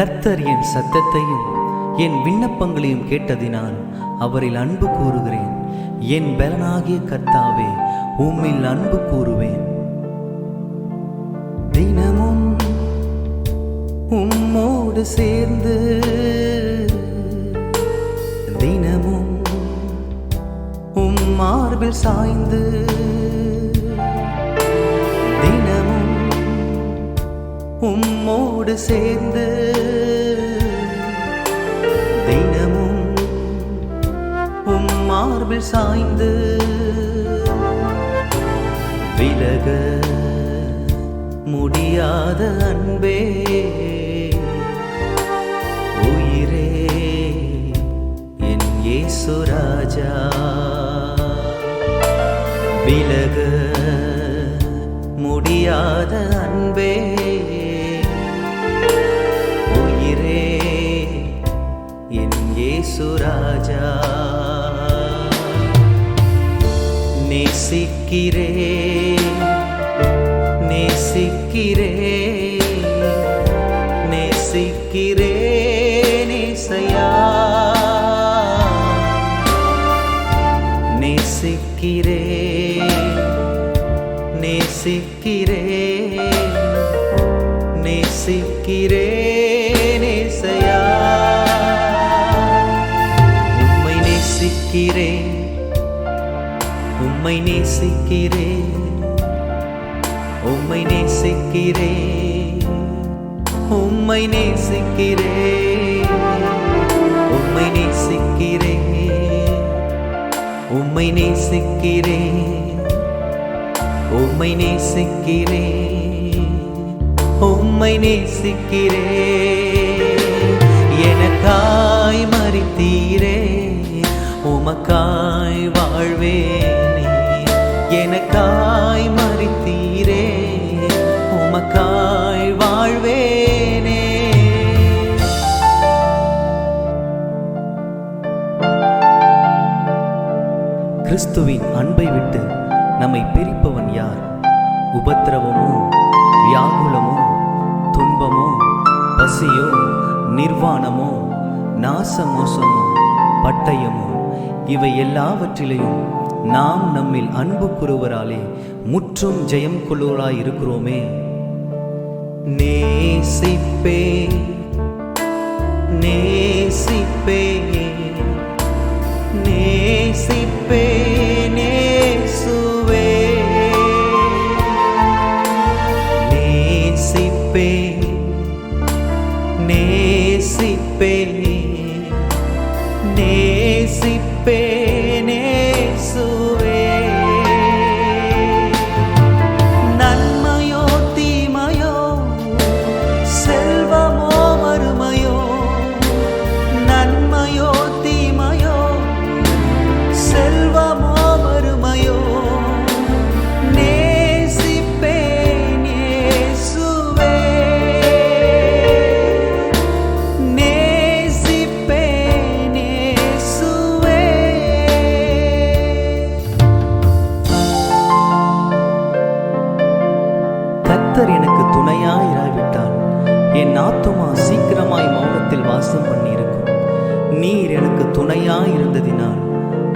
கர்த்தர் என் சத்தத்தையும் என் விண்ணப்பங்களையும் கேட்டதினால் அவரில் அன்பு கூறுகிறேன். என் பலனாகிய கர்த்தாவே உம்மில் அன்பு கூறுவேன். தினமும் உம்மோடு சேர்ந்து தினமும் உம் மார்பில் சாய்ந்து உம்மோடு சேர்ந்து தினமும் உம் மார்பில் சாய்ந்து விலக முடியாத அன்பே உயிரே என் ஏசுராஜா விலக முடியாத அன்பே सुराजा। नेसिकिरे नेसिकिरे रे नेसया। नेसिकिरे नेसिकिरे नेसिकिरे नेसया। நேசிக்கிறேன். உம்மை நேசிக்கிறேன். உம்மை நேசிக்கிறேன். உம்மை நேசிக்கிறேன். உம்மை நேசிக்கிறேன். உம்மை நேசிக்கிறேன். உம்மை நேசிக்கிறேன். உம்மை நேசிக்கிறேன். எனக்காய் மறித்தீரே உமக்காய் வாழ்வேனே எனக்காய் மறித்தீரே உமக்காய் வாழ்வேனே கிறிஸ்துவின் அன்பை விட்டு நம்மை பிரிப்பவன் யார்? உபத்திரவமோ வியாகுலமோ துன்பமோ பசியோ நிர்வாணமோ நாசமோசமோ பட்டயமோ இவை எல்லாவற்றிலையும் நாம் நம்மில் அன்பு கூறுவராலே முற்றும் ஜெயம் கொள்ளுவராய் இருக்கிறோமே. நேசிப்பே நேசிப்பே நே நீர் எனக்கு துணையாயிருந்ததினால்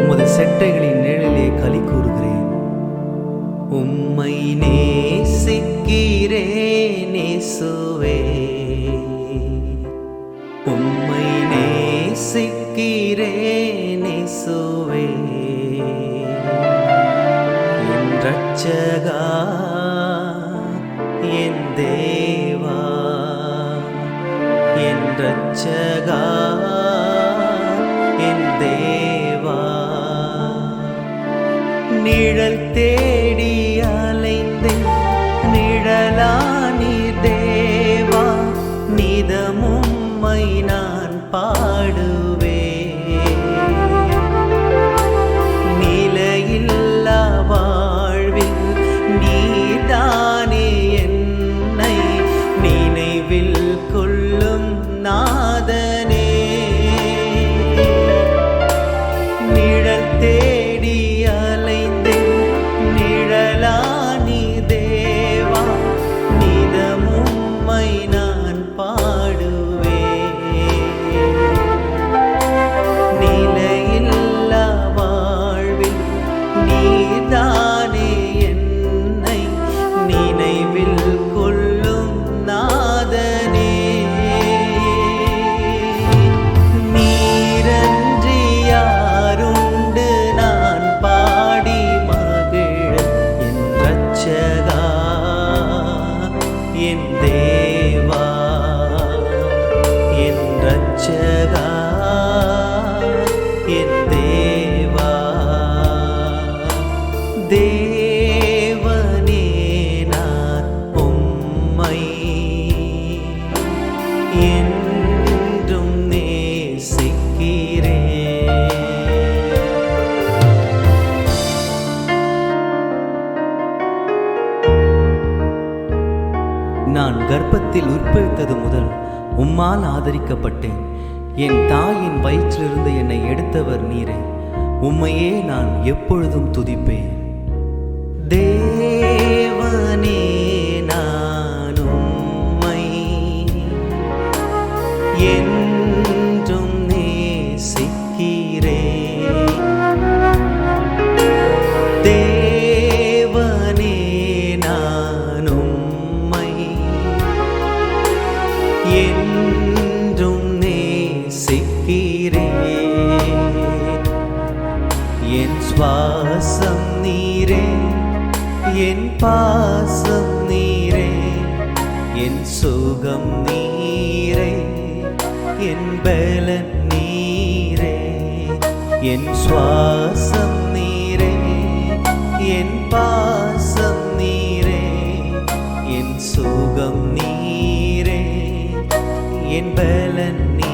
உமது செட்டைகளின் நிழலிலே களி கூறுகிறேன். உம்மை நேசிக்கிறேன் நேசுவே. உம்மை நேசிக்கிறேன் நேசுவே. என் ரட்சகா என் தேவா என் ரட்சகா நிழல் தேடி அலைந்தேன் நிழலானி தேவா நிதமும்மை நான் பாடுவேன் நிலையில்லா வாழ்வில் நீதானே என்னை நினைவில் கொள்ளும் நாதன். in the. நான் கர்ப்பத்தில் உட்பிடித்தது முதல் உம்மால் ஆதரிக்கப்பட்டேன். என் தாயின் வயிற்றிலிருந்து என்னை எடுத்தவர் நீரே. உம்மையே நான் எப்பொழுதும் துதிப்பேன். தே என் பாசம் நீரே என் சுகம் நீரே என் பலன் நீரே என் சுவாசம் நீரே என் பாசம் நீரே என் சுகம் நீரே என் பலன் நீ